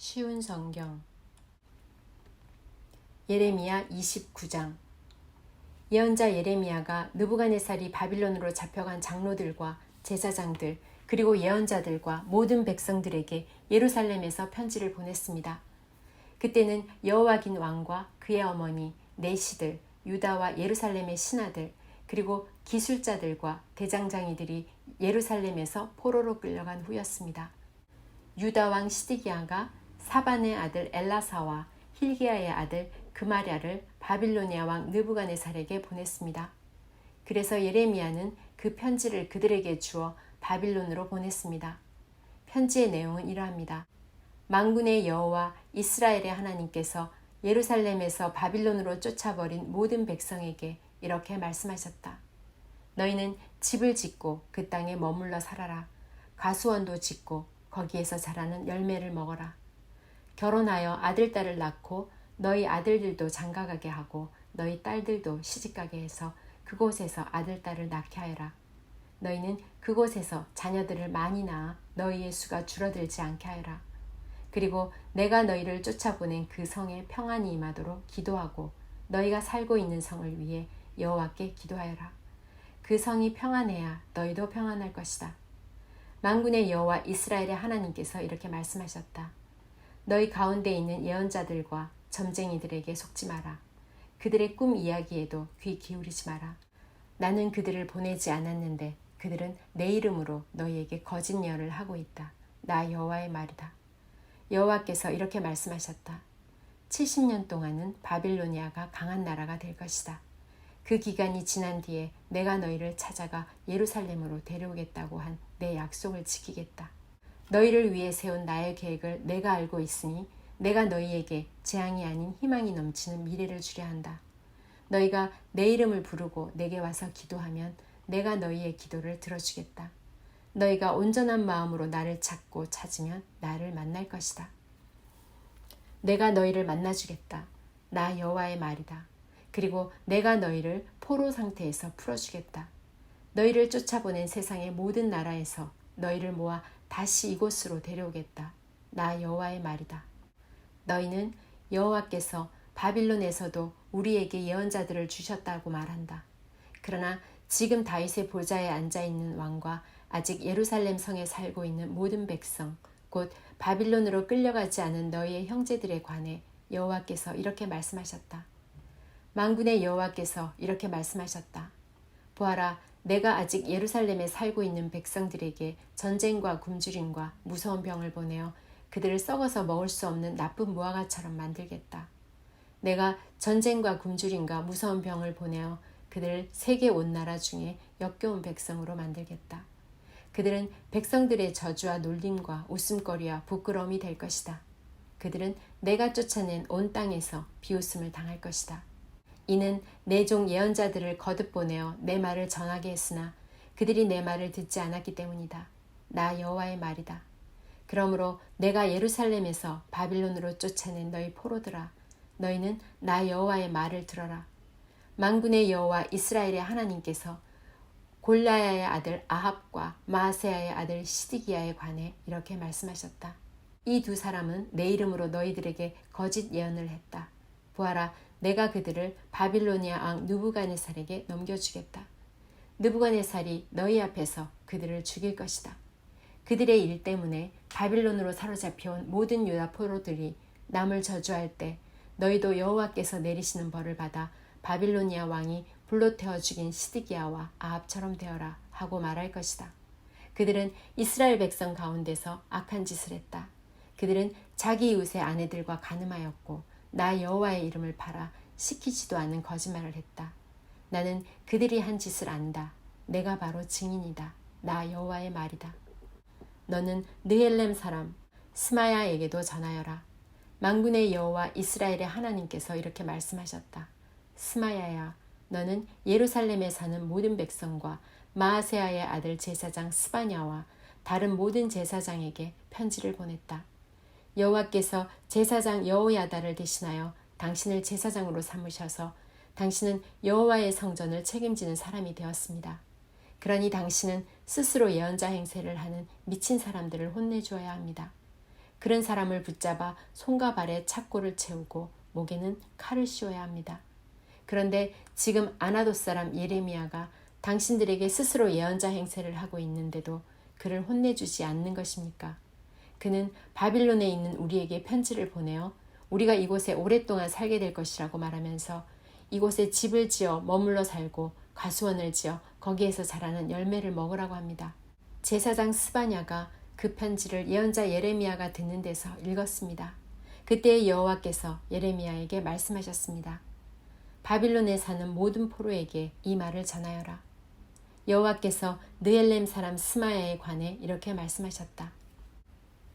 쉬운 성경 예레미야 29장 예언자 예레미야가 느부갓네살이 바빌론으로 잡혀간 장로들과 제사장들 그리고 예언자들과 모든 백성들에게 예루살렘에서 편지를 보냈습니다. 그때는 여호와긴 왕과 그의 어머니 내시들 유다와 예루살렘의 신하들 그리고 기술자들과 대장장이들이 예루살렘에서 포로로 끌려간 후였습니다. 유다 왕 시디기야가 사반의 아들 엘라사와 힐기야의 아들 그마랴를 바빌로니아 왕 느부갓네살에게 보냈습니다. 그래서 예레미야는 그 편지를 그들에게 주어 바빌론으로 보냈습니다. 편지의 내용은 이러합니다. 망군의 여호와 이스라엘의 하나님께서 예루살렘에서 바빌론으로 쫓아버린 모든 백성에게 이렇게 말씀하셨다. 너희는 집을 짓고 그 땅에 머물러 살아라. 가수원도 짓고 거기에서 자라는 열매를 먹어라. 결혼하여 아들, 딸을 낳고 너희 아들들도 장가가게 하고 너희 딸들도 시집가게 해서 그곳에서 아들, 딸을 낳게 하여라. 너희는 그곳에서 자녀들을 많이 낳아 너희의 수가 줄어들지 않게 하여라. 그리고 내가 너희를 쫓아보낸 그 성에 평안이 임하도록 기도하고 너희가 살고 있는 성을 위해 여호와께 기도하여라. 그 성이 평안해야 너희도 평안할 것이다. 만군의 여호와 이스라엘의 하나님께서 이렇게 말씀하셨다. 너희 가운데 있는 예언자들과 점쟁이들에게 속지 마라. 그들의 꿈 이야기에도 귀 기울이지 마라. 나는 그들을 보내지 않았는데 그들은 내 이름으로 너희에게 거짓 예언을 하고 있다. 나 여호와의 말이다. 여호와께서 이렇게 말씀하셨다. 70년 동안은 바빌로니아가 강한 나라가 될 것이다. 그 기간이 지난 뒤에 내가 너희를 찾아가 예루살렘으로 데려오겠다고 한 내 약속을 지키겠다. 너희를 위해 세운 나의 계획을 내가 알고 있으니 내가 너희에게 재앙이 아닌 희망이 넘치는 미래를 주려 한다. 너희가 내 이름을 부르고 내게 와서 기도하면 내가 너희의 기도를 들어주겠다. 너희가 온전한 마음으로 나를 찾고 찾으면 나를 만날 것이다. 내가 너희를 만나주겠다. 나 여호와의 말이다. 그리고 내가 너희를 포로 상태에서 풀어주겠다. 너희를 쫓아보낸 세상의 모든 나라에서 너희를 모아 다시 이곳으로 데려오겠다. 나 여호와의 말이다. 너희는 여호와께서 바빌론에서도 우리에게 예언자들을 주셨다고 말한다. 그러나 지금 다윗의 보좌에 앉아 있는 왕과 아직 예루살렘 성에 살고 있는 모든 백성, 곧 바빌론으로 끌려가지 않은 너희의 형제들에 관해 여호와께서 이렇게 말씀하셨다. 만군의 여호와께서 이렇게 말씀하셨다. 보아라, 내가 아직 예루살렘에 살고 있는 백성들에게 전쟁과 굶주림과 무서운 병을 보내어 그들을 썩어서 먹을 수 없는 나쁜 무화과처럼 만들겠다. 내가 전쟁과 굶주림과 무서운 병을 보내어 그들을 세계 온 나라 중에 역겨운 백성으로 만들겠다. 그들은 백성들의 저주와 놀림과 웃음거리와 부끄러움이 될 것이다. 그들은 내가 쫓아낸 온 땅에서 비웃음을 당할 것이다. 이는 내 종 예언자들을 거듭 보내어 내 말을 전하게 했으나 그들이 내 말을 듣지 않았기 때문이다. 나 여호와의 말이다. 그러므로 내가 예루살렘에서 바빌론으로 쫓아낸 너희 포로들아 너희는 나 여호와의 말을 들어라. 만군의 여호와 이스라엘의 하나님께서 골라야의 아들 아합과 마세야의 아들 시디기야에 관해 이렇게 말씀하셨다. 이 두 사람은 내 이름으로 너희들에게 거짓 예언을 했다. 보아라, 내가 그들을 바빌로니아 왕 느부갓네살에게 넘겨주겠다. 느부갓네살이 너희 앞에서 그들을 죽일 것이다. 그들의 일 때문에 바빌론으로 사로잡혀온 모든 유다 포로들이 남을 저주할 때 너희도 여호와께서 내리시는 벌을 받아 바빌로니아 왕이 불로 태워 죽인 시드기야와 아합처럼 되어라 하고 말할 것이다. 그들은 이스라엘 백성 가운데서 악한 짓을 했다. 그들은 자기 이웃의 아내들과 가늠하였고 나 여호와의 이름을 팔아 시키지도 않은 거짓말을 했다. 나는 그들이 한 짓을 안다. 내가 바로 증인이다. 나 여호와의 말이다. 너는 느헬렘 사람 스마야에게도 전하여라. 만군의 여호와 이스라엘의 하나님께서 이렇게 말씀하셨다. 스마야야, 너는 예루살렘에 사는 모든 백성과 마아세아의 아들 제사장 스바냐와 다른 모든 제사장에게 편지를 보냈다. 여호와께서 제사장 여호야다를 대신하여 당신을 제사장으로 삼으셔서 당신은 여호와의 성전을 책임지는 사람이 되었습니다. 그러니 당신은 스스로 예언자 행세를 하는 미친 사람들을 혼내주어야 합니다. 그런 사람을 붙잡아 손과 발에 착고를 채우고 목에는 칼을 씌워야 합니다. 그런데 지금 아나도 사람 예레미야가 당신들에게 스스로 예언자 행세를 하고 있는데도 그를 혼내주지 않는 것입니까? 그는 바빌론에 있는 우리에게 편지를 보내어 우리가 이곳에 오랫동안 살게 될 것이라고 말하면서 이곳에 집을 지어 머물러 살고 과수원을 지어 거기에서 자라는 열매를 먹으라고 합니다. 제사장 스바냐가 그 편지를 예언자 예레미야가 듣는 데서 읽었습니다. 그때 여호와께서 예레미야에게 말씀하셨습니다. 바빌론에 사는 모든 포로에게 이 말을 전하여라. 여호와께서 느엘렘 사람 스마야에 관해 이렇게 말씀하셨다.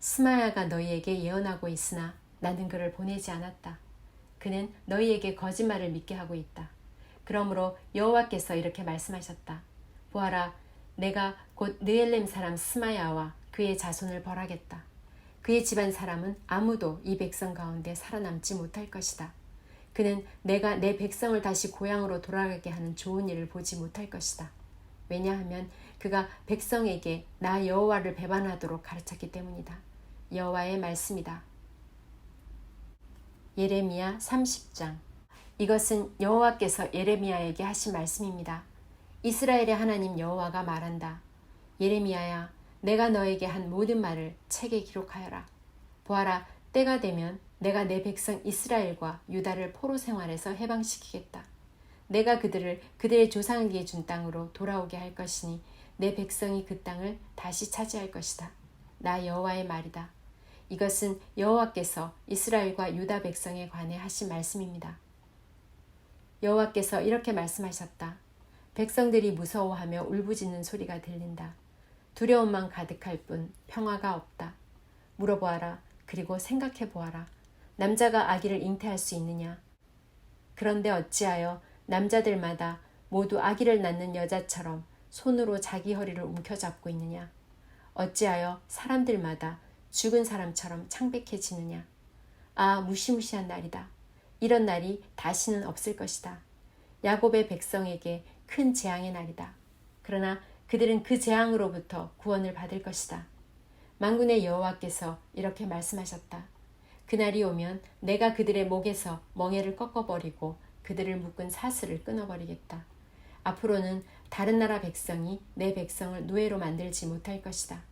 스마야가 너희에게 예언하고 있으나 나는 그를 보내지 않았다. 그는 너희에게 거짓말을 믿게 하고 있다. 그러므로 여호와께서 이렇게 말씀하셨다. 보아라, 내가 곧 느엘렘 사람 스마야와 그의 자손을 벌하겠다. 그의 집안 사람은 아무도 이 백성 가운데 살아남지 못할 것이다. 그는 내가 내 백성을 다시 고향으로 돌아가게 하는 좋은 일을 보지 못할 것이다. 왜냐하면 그가 백성에게 나 여호와를 배반하도록 가르쳤기 때문이다. 여호와의 말씀이다. 예레미야 30장 이것은 여호와께서 예레미야에게 하신 말씀입니다. 이스라엘의 하나님 여호와가 말한다. 예레미야야, 내가 너에게 한 모든 말을 책에 기록하여라. 보아라, 때가 되면 내가 내 백성 이스라엘과 유다를 포로 생활에서 해방시키겠다. 내가 그들을 그들의 조상에게 준 땅으로 돌아오게 할 것이니 내 백성이 그 땅을 다시 차지할 것이다. 나 여호와의 말이다. 이것은 여호와께서 이스라엘과 유다 백성에 관해 하신 말씀입니다. 여호와께서 이렇게 말씀하셨다. 백성들이 무서워하며 울부짖는 소리가 들린다. 두려움만 가득할 뿐 평화가 없다. 물어보아라. 그리고 생각해 보아라. 남자가 아기를 잉태할 수 있느냐? 그런데 어찌하여 남자들마다 모두 아기를 낳는 여자처럼 손으로 자기 허리를 움켜잡고 있느냐? 어찌하여 사람들마다 죽은 사람처럼 창백해지느냐? 아, 무시무시한 날이다. 이런 날이 다시는 없을 것이다. 야곱의 백성에게 큰 재앙의 날이다. 그러나 그들은 그 재앙으로부터 구원을 받을 것이다. 만군의 여호와께서 이렇게 말씀하셨다. 그날이 오면 내가 그들의 목에서 멍에를 꺾어버리고 그들을 묶은 사슬을 끊어버리겠다. 앞으로는 다른 나라 백성이 내 백성을 노예로 만들지 못할 것이다.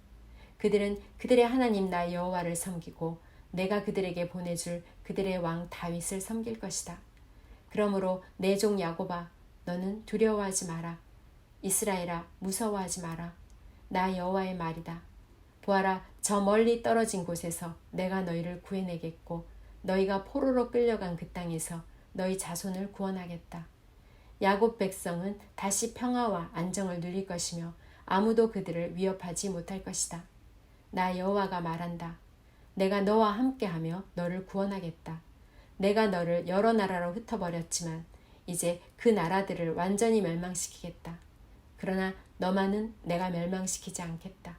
그들은 그들의 하나님 나 여호와를 섬기고 내가 그들에게 보내줄 그들의 왕 다윗을 섬길 것이다. 그러므로 내 종 야곱아 너는 두려워하지 마라. 이스라엘아 무서워하지 마라. 나 여호와의 말이다. 보아라 저 멀리 떨어진 곳에서 내가 너희를 구해내겠고 너희가 포로로 끌려간 그 땅에서 너희 자손을 구원하겠다. 야곱 백성은 다시 평화와 안정을 누릴 것이며 아무도 그들을 위협하지 못할 것이다. 나 여호와가 말한다. 내가 너와 함께하며 너를 구원하겠다. 내가 너를 여러 나라로 흩어버렸지만 이제 그 나라들을 완전히 멸망시키겠다. 그러나 너만은 내가 멸망시키지 않겠다.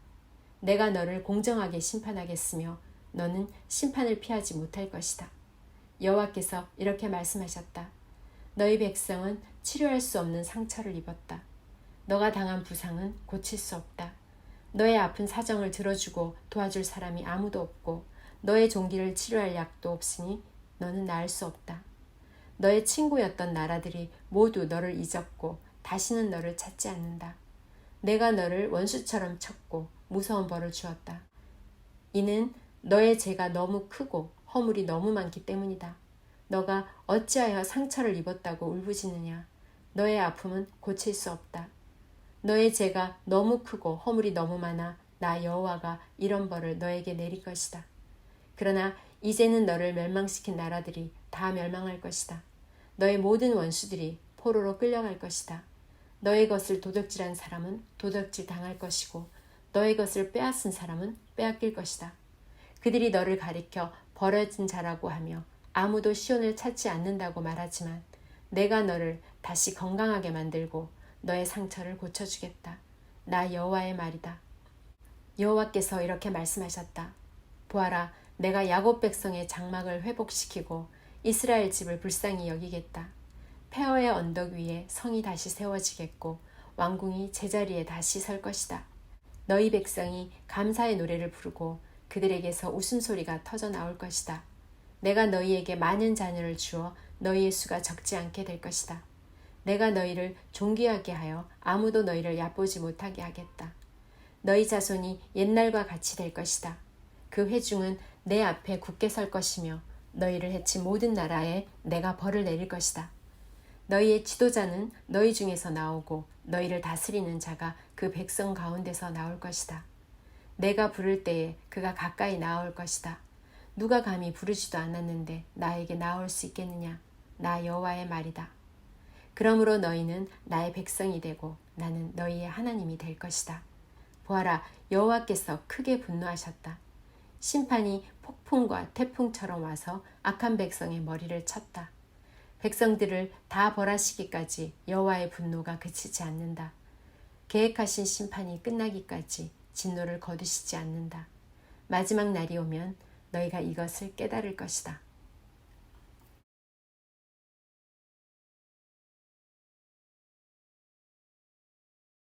내가 너를 공정하게 심판하겠으며 너는 심판을 피하지 못할 것이다. 여호와께서 이렇게 말씀하셨다. 너희 백성은 치료할 수 없는 상처를 입었다. 너가 당한 부상은 고칠 수 없다. 너의 아픈 사정을 들어주고 도와줄 사람이 아무도 없고 너의 종기를 치료할 약도 없으니 너는 나을 수 없다. 너의 친구였던 나라들이 모두 너를 잊었고 다시는 너를 찾지 않는다. 내가 너를 원수처럼 쳤고 무서운 벌을 주었다. 이는 너의 죄가 너무 크고 허물이 너무 많기 때문이다. 너가 어찌하여 상처를 입었다고 울부짖느냐? 너의 아픔은 고칠 수 없다. 너의 죄가 너무 크고 허물이 너무 많아 나 여호와가 이런 벌을 너에게 내릴 것이다. 그러나 이제는 너를 멸망시킨 나라들이 다 멸망할 것이다. 너의 모든 원수들이 포로로 끌려갈 것이다. 너의 것을 도둑질한 사람은 도둑질 당할 것이고 너의 것을 빼앗은 사람은 빼앗길 것이다. 그들이 너를 가리켜 버려진 자라고 하며 아무도 시온을 찾지 않는다고 말하지만 내가 너를 다시 건강하게 만들고 너의 상처를 고쳐주겠다. 나 여호와의 말이다. 여호와께서 이렇게 말씀하셨다. 보아라, 내가 야곱 백성의 장막을 회복시키고 이스라엘 집을 불쌍히 여기겠다. 폐허의 언덕 위에 성이 다시 세워지겠고 왕궁이 제자리에 다시 설 것이다. 너희 백성이 감사의 노래를 부르고 그들에게서 웃음소리가 터져 나올 것이다. 내가 너희에게 많은 자녀를 주어 너희의 수가 적지 않게 될 것이다. 내가 너희를 존귀하게 하여 아무도 너희를 얕보지 못하게 하겠다. 너희 자손이 옛날과 같이 될 것이다. 그 회중은 내 앞에 굳게 설 것이며 너희를 해친 모든 나라에 내가 벌을 내릴 것이다. 너희의 지도자는 너희 중에서 나오고 너희를 다스리는 자가 그 백성 가운데서 나올 것이다. 내가 부를 때에 그가 가까이 나올 것이다. 누가 감히 부르지도 않았는데 나에게 나올 수 있겠느냐? 나 여호와의 말이다. 그러므로 너희는 나의 백성이 되고 나는 너희의 하나님이 될 것이다. 보아라, 여호와께서 크게 분노하셨다. 심판이 폭풍과 태풍처럼 와서 악한 백성의 머리를 쳤다. 백성들을 다 벌하시기까지 여호와의 분노가 그치지 않는다. 계획하신 심판이 끝나기까지 진노를 거두시지 않는다. 마지막 날이 오면 너희가 이것을 깨달을 것이다.